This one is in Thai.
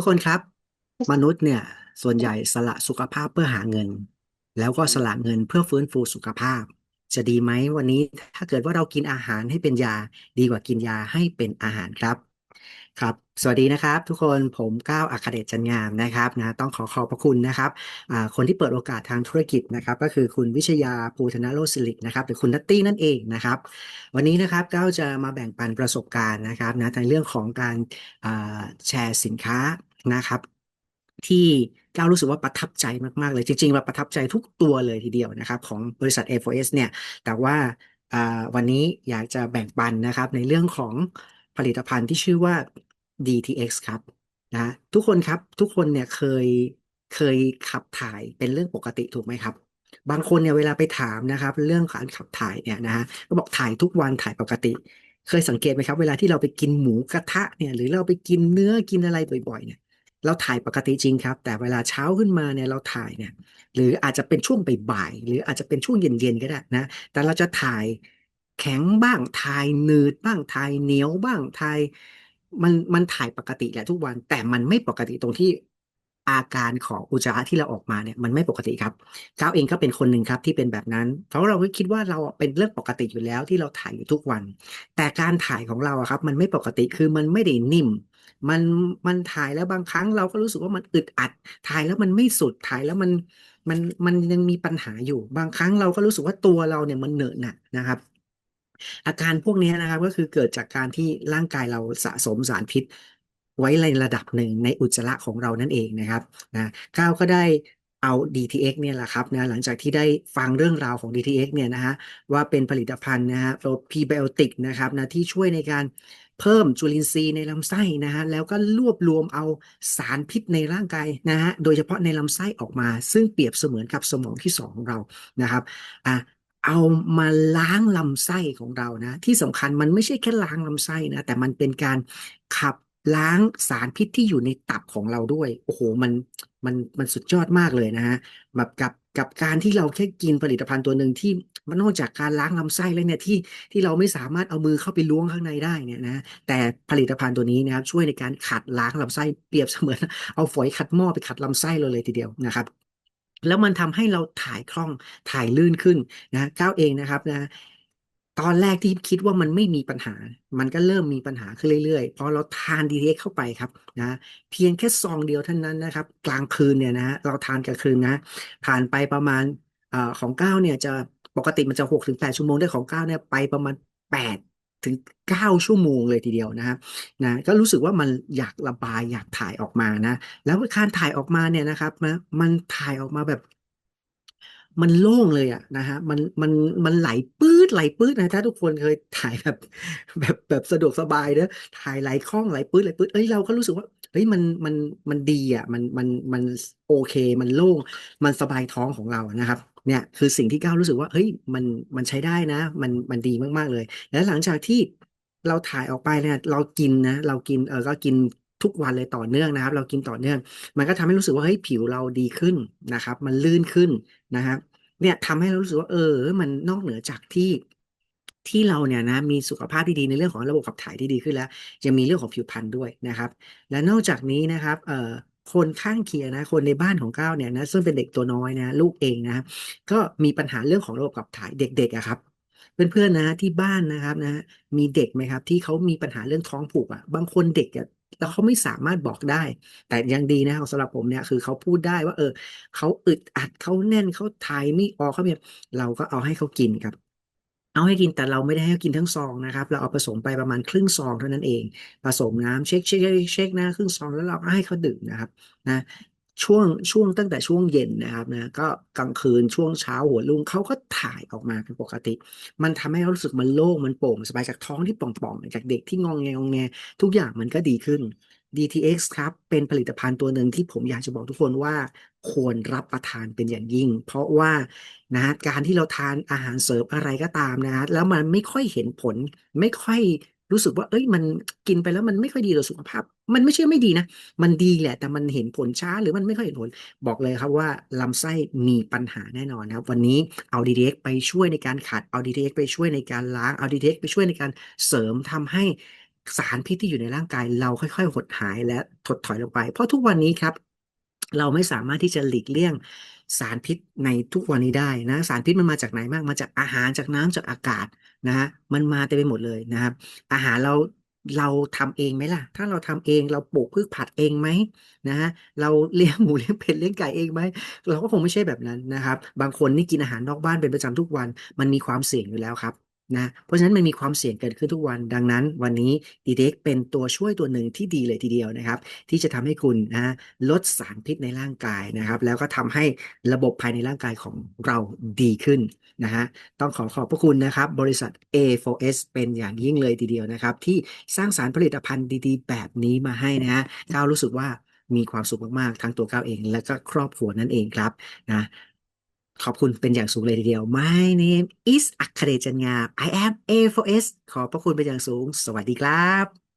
ทุกคนครับ มนุษย์เนี่ยส่วนใหญ่สละสุขภาพเพื่อหาเงิน แล้วก็สละเงินเพื่อฟื้นฟูสุขภาพ จะดีไหมวันนี้ถ้าเกิดว่าเรากินอาหารให้เป็นยาดีกว่ากินยาให้เป็นอาหารครับครับ สวัสดีนะครับทุกคนผมก้าวอัครเดชจันงามนะครับนะต้องขอขอบพระคุณนะครับอ่าคนที่เปิดโอกาสทางธุรกิจนะครับ ก็คือคุณวิชยาภูธนโรจน์ศิรินะครับหรือคุณนัตตี้นั่นเองนะครับ วันนี้นะครับก้าวจะมาแบ่งปันประสบการณ์นะครับนะในเรื่องของการอ่าแชร์สินค้า นะครับ ที่ก้าวรู้สึกว่าประทับใจมาก ๆ เลย จริงๆเราประทับใจทุกตัวเลยทีเดียวนะครับ ของบริษัท A4S เนี่ย แต่ว่าอ่าวันนี้อยากจะแบ่งปันนะครับ ในเรื่องของผลิตภัณฑ์ที่ชื่อว่า DTX ครับนะทุกคนครับทุกคนเนี่ยเคยเคยขับถ่ายเป็นเรื่องปกติถูกไหมครับ บางคนเนี่ยเวลาไปถามนะครับ เรื่องการขับถ่ายเนี่ยนะฮะก็บอกถ่ายทุกวันถ่ายปกติ เคยสังเกตไหมครับ เวลาที่เราไปกินหมูกระทะเนี่ยหรือเราไปกินเนื้อกินอะไรบ่อยๆเนี่ย เราถ่ายปกติจริงครับ แต่เวลาเช้าขึ้นมาเนี่ยเราถ่ายเนี่ยหรืออาจจะเป็นช่วงบ่ายๆหรืออาจจะเป็นช่วงเย็นๆก็ได้นะ แต่เราจะถ่ายแข็งบ้างถ่ายหนืดบ้างถ่ายเหนียวบ้างถ่ายมันมันถ่ายปกติแหละทุกวันแต่มันไม่ปกติตรงที่ อาการของอุจจาระที่เราออกมาเนี่ยมันไม่ปกติครับก้าวเองก็เป็นคนหนึ่งครับที่เป็นแบบนั้น เพราะเราก็คิดว่าเราเป็นเรื่องปกติอยู่แล้วที่เราถ่ายอยู่ทุกวัน แต่การถ่ายของเราอะครับมันไม่ปกติคือมันไม่ได้นิ่ม มันมันถ่ายแล้วบางครั้งเราก็รู้สึกว่ามันอึดอัด ถ่ายแล้วมันไม่สุดถ่ายแล้วมันมันมันยังมีปัญหาอยู่ บางครั้งเราก็รู้สึกว่าตัวเราเนี่ยมันเหนอะหนะนะครับอาการพวกนี้นะครับก็คือเกิดจากการที่ร่างกายเราสะสมสารพิษ ไว้ในระดับหนึ่งในอุจจาระของเรานั่นเองนะครับนะก้าวก็ได้เอา DTX เนี่ยแหละครับนะหลังจากที่ได้ฟังเรื่องราวของ DTX เนี่ยนะฮะว่าเป็นผลิตภัณฑ์นะฮะพรีไบโอติกนะครับนะที่ช่วยในการเพิ่มจุลินทรีย์ในลำไส้นะฮะแล้วก็รวบรวมเอาสารพิษในร่างกายนะฮะโดยเฉพาะในลำไส้ออกมา ซึ่งเปรียบเสมือนกับสมองที่สองของเรานะครับอะเอามาล้างลำไส้ของเรานะที่สำคัญมันไม่ใช่แค่ล้างลำไส้นะแต่มันเป็นการขับ ล้างสารพิษที่อยู่ในตับของเราด้วย โอ้โห มัน มัน มันสุดยอดมากเลยนะฮะแบบกับ กับการที่เราแค่กินผลิตภัณฑ์ตัวหนึ่งที่มันนอกจากการล้างลำไส้แล้วเนี่ยที่ ที่เราไม่สามารถเอามือเข้าไปล้วงข้างในได้เนี่ยนะ แต่ผลิตภัณฑ์ตัวนี้นะครับช่วยในการขัดล้างลำไส้เปรียบเสมือนเอาฝอยขัดหม้อไปขัดลำไส้เราเลยทีเดียวนะครับแล้วมันทำให้เราถ่ายคล่องถ่ายลื่นขึ้นนะก้าวเองนะครับนะ ตอนแรกที่คิดว่ามันไม่มีปัญหา มันก็เริ่มมีปัญหาขึ้นเรื่อยๆ พอเราทานดีเเข้าไปครับนะเพียงแค่ซองเดียวเท่านั้นนะครับ กลางคืนเนี่ยนะเราทานกลางคืนนะ ผ่านไปประมาณอของเก้าเนี่ยจะปกติมันจะหกถึงแปดชั่วโมงได้ของเก้าเนี่ยไปประมาณแปดถึงเก้าชั่วโมงเลยทีเดียวนะครับนะก็รู้สึกว่ามันอยากระบายอยากถ่ายออกมานะ แล้วการถ่ายออกมาเนี่ยนะครับนะมันถ่ายออกมาแบบ มันโล่งเลยอะนะฮะมันมันมันไหลปื๊ดไหลปื๊ดนะถ้าทุกคนเคยถ่ายแบบ แบบแบบสะดวกสบายเนอะถ่ายไหลคล่องไหลปื๊ดไหลปื๊ดเอ้ยเราก็รู้สึกว่าเฮ้ยมันมันมันดีอะมันมันมันโอเค มันโล่ง มันสบายท้องของเรานะครับเนี่ยคือสิ่งที่ก้าวรู้สึกว่าเฮ้ยมันมันใช้ได้นะ มันมันดีมากๆเลย แล้วหลังจากที่เราถ่ายออกไปเนี่ยเรากินนะ เรากินเออก็กินทุกวันเลยต่อเนื่องนะครับ เรากินต่อเนื่อง มันก็ทำให้รู้สึกว่าเฮ้ยผิวเราดีขึ้นนะครับ มันลื่นขึ้นนะครับ เนี่ยทำให้เรารู้สึกว่า เออ มันนอกเหนือจากที่ที่เราเนี่ยนะมีสุขภาพที่ดีในเรื่องของระบบขับถ่ายที่ดีขึ้นแล้ว ยังมีเรื่องของผิวพรรณด้วยนะครับ และนอกจากนี้นะครับเอ่อคนข้างเคียงนะ คนในบ้านของก้าวเนี่ยนะซึ่งเป็นเด็กตัวน้อยนะ ลูกเองนะก็มีปัญหาเรื่องของระบบขับถ่ายเด็กๆอะครับเพื่อนๆนะที่บ้านนะครับนะมีเด็กไหมครับ ที่เขามีปัญหาเรื่องท้องผูกอะบางคนเด็กอะ แล้วเขาไม่สามารถบอกได้ แต่ยังดีนะสำหรับผมเนี่ยคือเขาพูดได้ว่า เออเขาอึดอัดเขาแน่นเขาทายไม่ออกเขาเนี่ยเราก็เอาให้เขากินครับเอาให้กินแต่เราไม่ได้ให้กินทั้งซองนะครับ เราเอาผสมไปประมาณครึ่งซองเท่านั้นเอง ผสมน้ำเช็คเช็คเช็คนะครึ่งซองแล้วเราให้เขาดื่มนะครับนะ ช่วงช่วงตั้งแต่ช่วงเย็นนะครับนะก็กลางคืนช่วงเช้าหัวรุ่งเขาก็ถ่ายออกมาเป็นปกติ มันทำให้เรารู้สึกมันโล่งมันโปร่งสบายจากท้องที่ป่องๆจากเด็กที่งองแงงองแงทุกอย่างมันก็ดีขึ้น DTX ครับ เป็นผลิตภัณฑ์ตัวหนึ่งที่ผมอยากจะบอกทุกคนว่าควรรับประทานเป็นอย่างยิ่ง เพราะว่านะการที่เราทานอาหารเสริมอะไรก็ตามนะฮะแล้วมันไม่ค่อยเห็นผลไม่ค่อยรู้สึกว่า เอ้ยมันกินไปแล้วมันไม่ค่อยดีต่อสุขภาพ มันไม่ใช่ไม่ดีนะ มันดีแหละ แต่มันเห็นผลช้าหรือมันไม่ค่อยเห็นผล บอกเลยครับว่าลำไส้มีปัญหาแน่นอนครับ วันนี้เอา DTX ไปช่วยในการขัดเอา DTX ไปช่วยในการล้างเอา DTX ไปช่วยในการเสริมทำให้สารพิษที่อยู่ในร่างกาย เราค่อย ๆ หดหายและถดถอยลงไป เพราะทุกวันนี้ครับ เราไม่สามารถที่จะหลีกเลี่ยงสารพิษในทุกวันนี้ได้นะ สารพิษมันมาจากไหนบ้างมาจากอาหารจากน้ำจากอากาศนะฮะมันมาเต็มไปหมดเลยนะครับ อาหารเรา เราทำเองไหมล่ะ ถ้าเราทำเองเราปลูกพืชผักเองไหมนะฮะเราเลี้ยงหมูเลี้ยงเป็ดเลี้ยงไก่เองไหมเราก็คงไม่ใช่แบบนั้นนะครับ บางคนนี่กินอาหารนอกบ้านเป็นประจำทุกวัน มันมีความเสี่ยงอยู่แล้วครับ นะเพราะฉะนั้นมันมีความเสี่ยงเกิดขึ้นทุกวันดังนั้น วันนี้ดีเด็กเป็นตัวช่วยตัวหนึ่งที่ดีเลยทีเดียวนะครับ ที่จะทำให้คุณนะลดสารพิษในร่างกายนะครับ แล้วก็ทำให้ระบบภายในร่างกายของเราดีขึ้นนะฮะต้องขอขอบพระคุณนะครับ บริษัท A4S เป็นอย่างยิ่งเลยทีเดียวนะครับ ที่สร้างสารผลิตภัณฑ์ดีๆ แบบนี้มาให้นะฮะก้าวรู้สึกว่ามีความสุขมากๆ ทั้งตัวก้าวเอง และก็ครอบครัวนั่นเองครับนะ ขอบคุณเป็นอย่างสูงเลยทีเดียว My name is อัคเดชจันงา I am A4S ขอบพระคุณเป็นอย่างสูง สวัสดีครับ